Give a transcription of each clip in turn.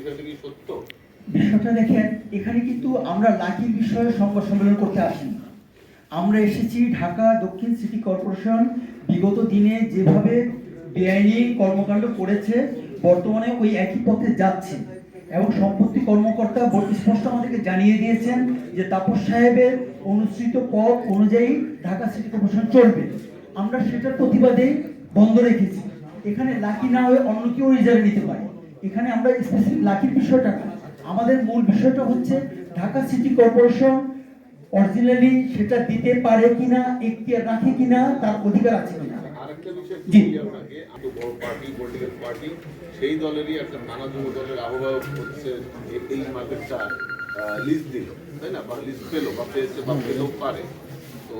বিষয়টা কি সত্য? বিষয়টা দেখেন, এখানে কিন্তু আমরা লাকির বিষয়ে সংবাদ সম্মেলন করতে আসিনি। আমরা এসেছি ঢাকা দক্ষিণ সিটি কর্পোরেশন বিগত দিনে যেভাবে বেআইনি কর্মকাণ্ড করেছে, বর্তমানে ওই একই পথে যাচ্ছে। এবং সম্পত্তি কর্মকর্তা স্পষ্ট আমাদেরকে জানিয়ে দিয়েছেন যে তাপস সাহেবের অনুসৃত পথ অনুযায়ী ঢাকা সিটি কর্পোরেশন চলবে। আমরা সেটার প্রতিবাদে বন্ধ রেখেছি। এখানে লাকি না হয়ে অন্য কেউ রিজার্ভ নিতে পারে। এখানে আমরা স্পেসিফিক লাকির বিষয়টা না। আমাদের মূল বিষয়টা হচ্ছে ঢাকা সিটি কর্পোরেশন অরিজিনালি সেটা দিতে পারে কিনা এখতিয়ার রাখে কিনা তার অধিকার আছে কিনা। আরেকটা বিষয় জি। বলি আপনাকে। এত বড় পার্টি পলিটিক্যাল পার্টি সেই দলেরই একটা নানা যুব দলের আহ্বায়ক হচ্ছে এই মার্কেটটা লিস্ট দিল তাই না? বা পেল বা পেয়েছে বা পেলেও পারে। তো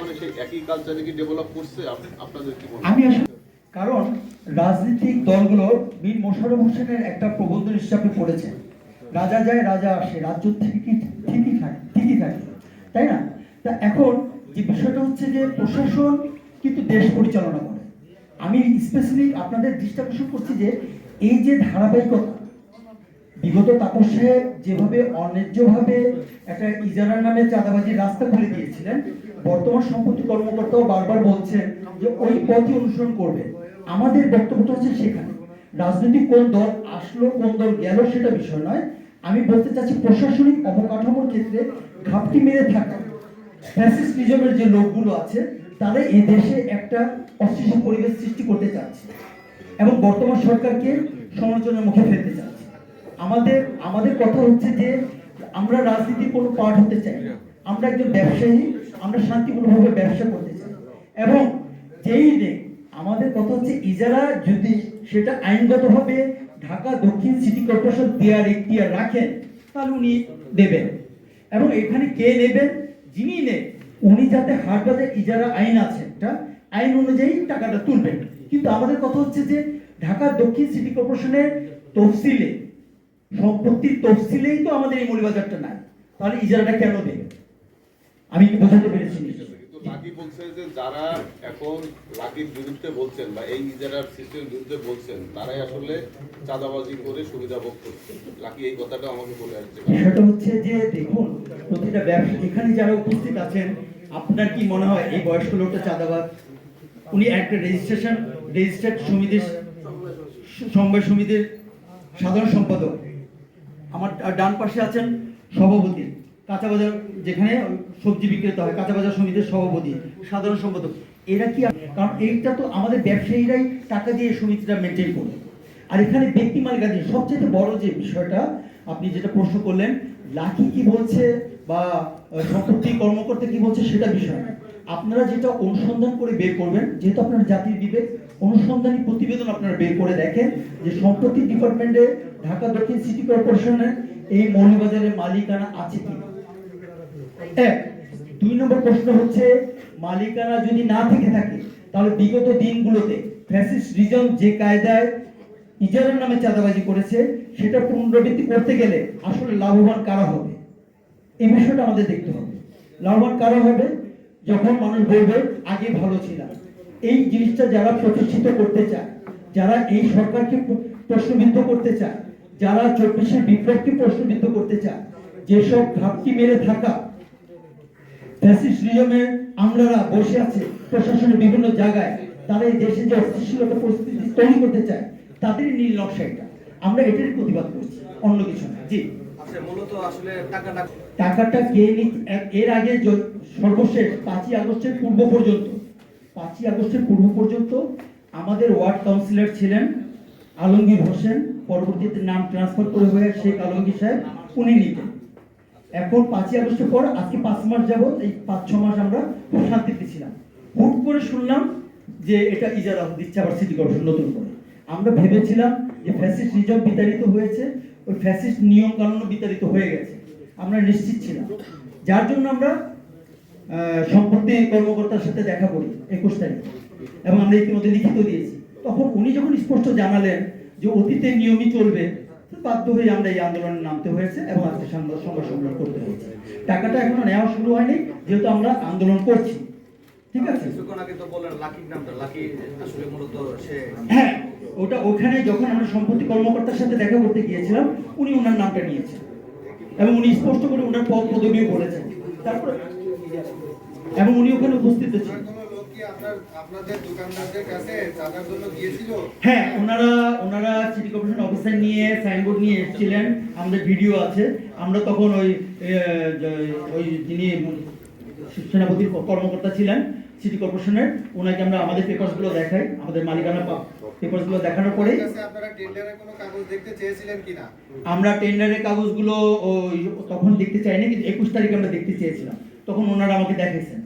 মানে সেই একই কালচারে কি ডেভেলপ করছে? আপনাদের কি মনে হয়? আমি আসলে কারণ রাজনৈতিক দলগুলো বীর মোশাররফ হোসেনের একটা প্রবন্ধ হিসাবে পড়েছে রাজা যায়, রাজা আসে, রাজ্য থেকে ঠিকই থাকে ঠিকই থাকে। তাই না? তা এখন যে বিষয়টা হচ্ছে যে প্রশাসন কিন্তু দেশ পরিচালনা করে। আমি স্পেসিফিক আপনাদের দৃষ্টি আকর্ষণ করছি যে এই যে ধারাবাহিকতা, বিগত তাপস সাহেব যেভাবে অন্যায্যভাবে একটা ইজারার নামে চাঁদাবাজির রাস্তা খুলে দিয়েছিলেন, বর্তমান সম্পত্তি কর্মকর্তাও বারবার বলছেন যে ওই পথই অনুসরণ করবে। আমাদের বক্তব্যটা হচ্ছে সেখানে। রাজনৈতিক কোন দল আসলো, কোন দল গেল সেটা বিষয় নয়। আমি বলতে চাচ্ছি প্রশাসনিক অবকাঠামোর ক্ষেত্রে ঘাপটি মেরে থাকা ফ্যাসিস্টিজমের যে লোকগুলো আছে, তারা এই দেশে একটা অস্থিতিশীল পরিবেশ সৃষ্টি করতে চাচ্ছে এবং বর্তমান সরকারকে সমালোচনার মুখে ফেলতে চাচ্ছে। আমাদের আমাদের কথা হচ্ছে যে আমরা রাজনীতির কোনো পার্ট হতে চাই না। আমরা একজন ব্যবসায়ী, আমরা শান্তিপূর্ণভাবে ব্যবসা করতে চাই। এবং যেই নেই আমাদের কথা হচ্ছে ইজারা যদি সেটা আইনগতভাবে ঢাকা দক্ষিণ সিটি কর্পোরেশন দেওয়ার এখতিয়ার রাখেন, তাহলে উনি দেবেন। এবং এখানে কে নেবেন? যিনি নেন, উনি যাতে হাট বাজার ইজারা আইন আছে, একটা আইন অনুযায়ী টাকাটা তুলবেন। কিন্তু আমাদের কথা হচ্ছে যে ঢাকা দক্ষিণ সিটি কর্পোরেশনের তফসিলে, সম্পত্তির তফসিলেই তো আমাদের এই মৌলিবাজারটা নাই। তাহলে ইজারাটা কেন দেবে আমি বোঝাতে পেরেছি? লাকি বলছে যে যারা এখন লাকির বিরুদ্ধে বলছেন বা এই ইজারার সিস্টেমের বিরুদ্ধে বলছেন, তারাই আসলে চাঁদাবাজি করে সুবিধা ভোগ করছে। লাকি এই কথাটা আমাকে বলে আসছে। বিষয়টা হচ্ছে যে দেখুন, প্রতিটা ব্যবসা এখানে যারা উপস্থিত আছেন, আপনার কি মনে হয় এই বয়স্ক লোকটা চাঁদাবাদ উনি একটা রেজিস্ট্রেশন রেজিস্টার্ড সমিতির সমবায় সমিতির সাধারণ সম্পাদক। আমার ডান পাশে আছেন সভাপতি। কাঁচা বাজার যেখানে সবজি বিক্রেতা হয়, কাঁচা বাজার সমিতির সভাপতি, সাধারণ সম্পাদক, এরা কি কারণ এইটা তো আমাদের ব্যবসায়ীরাই টাকা দিয়ে সমিতিটা মেনটেন করে। আর এখানে ব্যক্তি মালিকাধীন সবচেয়ে বড় যে বিষয়টা, আপনি যেটা প্রশ্ন করলেন, লাকি কি বলছে বা সম্পত্তি কর্মকর্তা কি বলছে সেটা বিষয় আপনারা যেটা অনুসন্ধান করে বের করবেন, যেহেতু আপনার জাতির বিবেক, অনুসন্ধানী প্রতিবেদন আপনারা বের করে দেখেন যে সম্পত্তি ডিপার্টমেন্টে ঢাকা দক্ষিণ সিটি কর্পোরেশনের এই মৌলবাজারের মালিকানা আছে কি এক। দুই নম্বর প্রশ্ন হচ্ছে, মালিকানা যদি না থেকে থাকে, তাহলে বিগত দিনগুলোতে ফ্যাসিস্ট রিজন যে কায়দায় নামে চাঁদাবাজি করেছে, সেটা পুনরাবৃত্তি করতে গেলে আসলে লাভবান কারা হবে? এই বিষয়টা আমাদের দেখতে হবে। লাভবান কারা হবে? যখন মানুষ বলবে, আগে ভালো ছিলাম। এই জিনিসটা যারা প্রতিষ্ঠিত করতে চায়, যারা এই সরকারকে প্র- প্রশ্নবিদ্ধ করতে চায়, যারা চব্বিশের বিপ্লবকে প্রশ্নবিদ্ধ করতে চায়, যেসব ঘাপটি মেরে থাকা ফ্যাসিস্ট আমলারা বসে আছে প্রশাসনের বিভিন্ন জায়গায়। তারা এই দেশে যে অস্থিতিশীলতা পরিস্থিতি তৈরি করতে চায় তাদেরই নীল নকশা এটা। আমরা এটারই প্রতিবাদ করছি অন্য কিছু না। জি। আচ্ছা টাকাটা কে এর আগে সর্বশেষ পাঁচই আগস্টের পূর্ব পর্যন্ত পাঁচই আগস্টের পূর্ব পর্যন্ত আমাদের ওয়ার্ড কাউন্সিলর ছিলেন আলমগীর হোসেন পরবর্তীতে নাম ট্রান্সফার করে হয়ে শেখ আলমগীর সাহেব উনি নিতেন। এখন পাঁচই আগস্টের পর আজকে পাঁচ মাস যাবত এই পাঁচ, ছ মাস আমরা শান্তিতে ছিলাম। হুট করে শুনলাম যে এটা ইজারা দিচ্ছে আবার সিটি কর্পোরেশন নতুন করে। আমরা ভেবেছিলাম যে ফ্যাসিস্ট রিজর্ভ বিতাড়িত হয়েছে, ওই ফ্যাসিস্ট নিয়ম কানুনও বিতাড়িত হয়ে গেছে। আমরা নিশ্চিত ছিলাম। যার জন্য আমরা সম্পত্তি কর্মকর্তার সাথে দেখা করি একুশ তারিখ। এবং আমরা ইতিমধ্যে লিখিত দিয়েছি। তখন উনি যখন স্পষ্ট জানালেন যে অতীতে নিয়মই চলবে বাধ্য হয়ে আমরা এই আন্দোলনে নামতে হয়েছে এবং আজকে সংবাদ সংবাদ সম্মেলন করতে হয়েছে। টাকাটা এখনও নেওয়া শুরু হয়নি যেহেতু আমরা আন্দোলন করছি। ঠিক আছে? হ্যাঁ ওটা ওখানে যখন আমরা সম্পত্তি কর্মকর্তার সাথে দেখা করতে গিয়েছিলাম উনি ওনার নামটা নিয়েছেন। এবং উনি স্পষ্ট করে ওনার পদ পদবিও বলেছেন। তারপর এবং উনি ওখানে উপস্থিত ছিলেন। হ্যাঁ ওনারা ওনারা সিটি কর্পোরেশন অফিসার নিয়ে সাইনবোর্ড নিয়ে এসেছিলেন। আমাদের ভিডিও আছে। আমরা তখন ওই ওই যিনি সেনাপতির কর্মকর্তা ছিলেন সিটি কর্পোরেশনের ওনাকে আমরা আমাদের পেপারসগুলো দেখাই। আমাদের মালিকানা পেপারসগুলো দেখানোর পরেই কাছে আপনারা টেন্ডারের কোনো কাগজ দেখতে চেয়েছিলেন কিনা? আমরা টেন্ডারের কাগজগুলো তখন দেখতে চাইনি কিন্তু একুশ তারিখে আমরা দেখতে চেয়েছিলাম। তখন ওনারা আমাকে দেখাইছেন।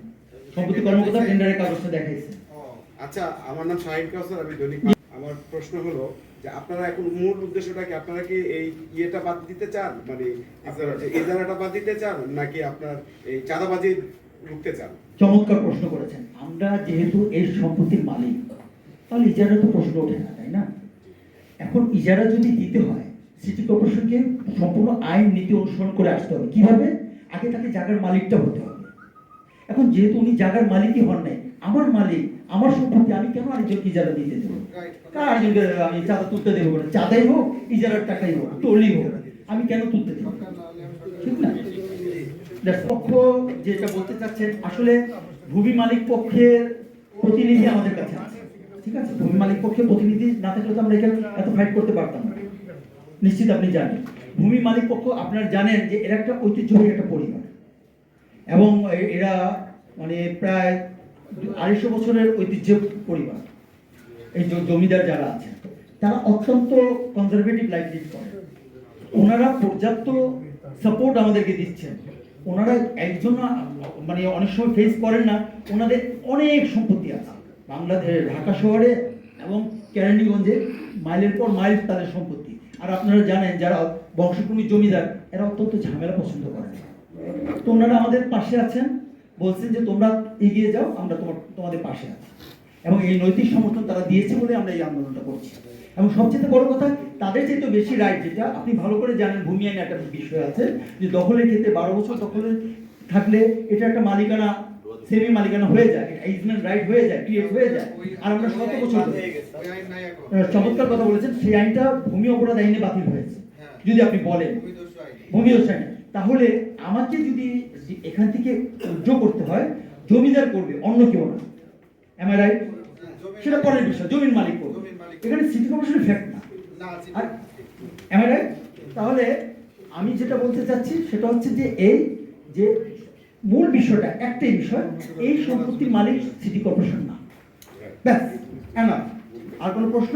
সম্পত্তি কর্মকর্তা টেন্ডারের কাগজটা দেখাইছেন ও আচ্ছা আমার নাম শাহিন কাউসার আমি দৈনিক আমার প্রশ্ন হলো যে আপনারা এখন মূল উদ্দেশ্যটা কি? আপনারা কি এই ইয়েটা বাদ দিতে চান? মানে আপনারা যে ইজারাটা বাদ দিতে চান নাকি আপনার এই চাঁদাবাজি রুখতে চান? চমৎকার প্রশ্ন করেছেন। আমরা যেহেতু এই সম্পত্তির মালিক তাহলে ইজারা তো প্রশ্ন ওঠে না তাই না? এখন ইজারা যদি দিতে হয় সিটি কর্পোরেশনকে সম্পূর্ণ আইন নীতি অনুসরণ করে আসতে হবে। কীভাবে? আগে তাকে জায়গার মালিকটা হতে হবে। এখন যেহেতু উনি জায়গার মালিকই হন নাই আমার মালিক আমার সম্পত্তি আমি কেন আরেকজনকে ইজারা দিতে দেবো? কার আরেকজনকে আমি চাঁদা তুলতে দেবো না চাঁদাই হোক ইজারার টাকাই হোক টোলই হোক আমি কেন তুলতে দেবো? ঠিক না পক্ষ যেটা বলতে চাচ্ছেন আসলে ভূমি মালিক পক্ষের প্রতিনিধি আমাদের কাছে আছে। ঠিক আছে? ভূমি মালিক পক্ষের প্রতিনিধি না থাকলে তো আমরা এখানে এত ফাইট করতে পারতাম না। নিশ্চিত আপনি জানেন। ভূমি মালিক পক্ষ আপনারা জানেন যে এর একটা ঐতিহ্যবাহী একটা পরিবার। এবং এরা মানে প্রায় আড়াইশো বছরের ঐতিহ্য পরিবার। এই জমিদার যারা আছেন, তারা অত্যন্ত কনজারভেটিভ লাইফ লিড করেন। ওনারা পর্যাপ্ত সাপোর্ট আমাদেরকে দিচ্ছেন। ওনারা একজন মানে অনেক সময় ফেস করেন না, ওনাদের অনেক সম্পত্তি আছে। বাংলাদেশ ঢাকা শহরে এবং কেরানীগঞ্জে মাইলের পর মাইল তাদের সম্পত্তি। আর আপনারা জানেন, যারা বংশক্রমী জমিদার, এরা অত্যন্ত ঝামেলা পছন্দ করেন। তো ওনারা আমাদের পাশে আছেন। বলছেন যে তোমরা এগিয়ে যাও আমরা তোমার তোমাদের পাশে আছি। এবং এই নৈতিক সমর্থন তারা দিয়েছে বলে আমরা এই আন্দোলনটা করছি। এবং সবচেয়ে বড় কথা তাদের চেয়ে তো বেশি রাইট যেটা আপনি ভালো করে জানেন ভূমি আইনে একটা বিষয় আছে যে দখলের ক্ষেত্রে বারো বছর দখলে থাকলে এটা একটা মালিকানা সেমি মালিকানা হয়ে যায়। ইজমেন্ট রাইট হয়ে যায় ক্রিয়েট হয়ে যায়। আর আমরা শত বছর চমৎকার কথা বলেছেন সেই আইনটা ভূমি অপরাধ আইনে বাতিল হয়েছে। হ্যাঁ। যদি আপনি বলেন ভূমি দস্যু আইন। তাহলে আমাকে যদি এখান থেকে উজ্জ্ব করতে হয় জমিদার করবে অন্য কেউ না। এম আই রাইট সেটা পরের বিষয় জমির মালিক করবে। এখানে সিটি কর্পোরেশনের ফ্যাক্ট না। আর এম আই রাইট তাহলে আমি যেটা বলতে চাচ্ছি সেটা হচ্ছে যে এই যে মূল বিষয়টা একটাই বিষয় এই সম্পত্তির মালিক সিটি কর্পোরেশন না। ব্যাস আর কোনো প্রশ্ন?